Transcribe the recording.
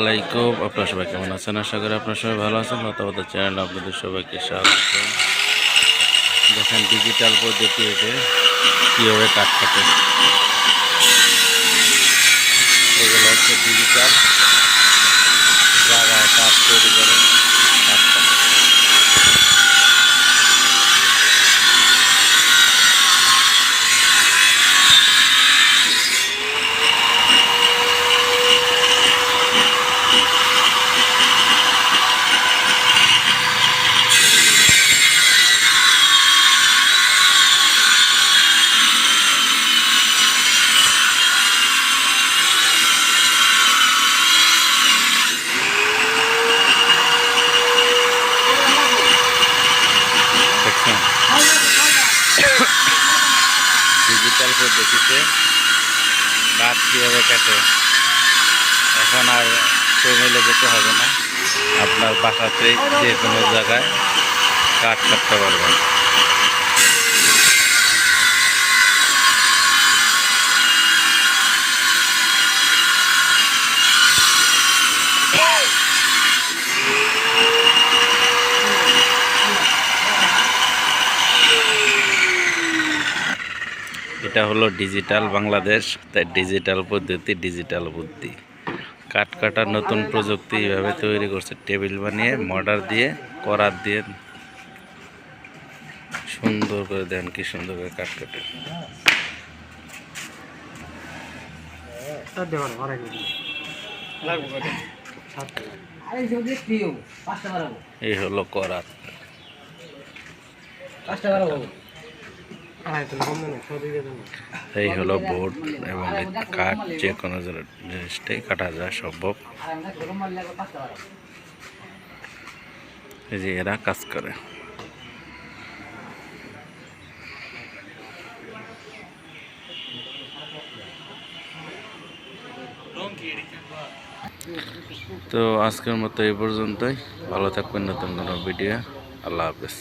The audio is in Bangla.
আলাইকুম আপনার সবাই কেমন আছেন? আশা করি আপনার সবাই ভালো আছেন। মতামতের চ্যানেল আপনাদের সবাইকে স্বাগত। দেখেন ডিজিটাল পদ্ধতি পদ্ধতিতে কীভাবে কাট থাকে এগুলো হচ্ছে ডিজিটাল জায়গায় কাজ তৈরি করে কাঠ কাটে দেখছেন ডিজিটাল পদ্ধতিতে ভাত কীভাবে কাটে এখন আর মিলে যেতে হবে না। আপনার বাসাতেই যে কোনো জায়গায় কাঠ কাটতে পারবেন। এটা হলো ডিজিটাল বাংলাদেশ তাই ডিজিটাল পদ্ধতি ডিজিটাল বুদ্ধি। কাঠ কাটার নতুন প্রযুক্তি এইভাবে তৈরি করছে। টেবিল বানিয়ে মর্ডার দিয়ে করার দিয়ে। সুন্দর করে দেন কি সুন্দর করে কাঠ কাটে। আরে যদি প্রিয় পাঁচটা বাড়াবো এই হলো করাত। এই হলো বোর্ড এবং কাঠ যে কোনো জিনিসটাই কাটা যায়, সম্ভব। এই যে এরা কাজ করে। তো আজকের মতো এই পর্যন্তই। ভালো থাকবেন নতুন কোনো ভিডিও আল্লাহ হাফেজ।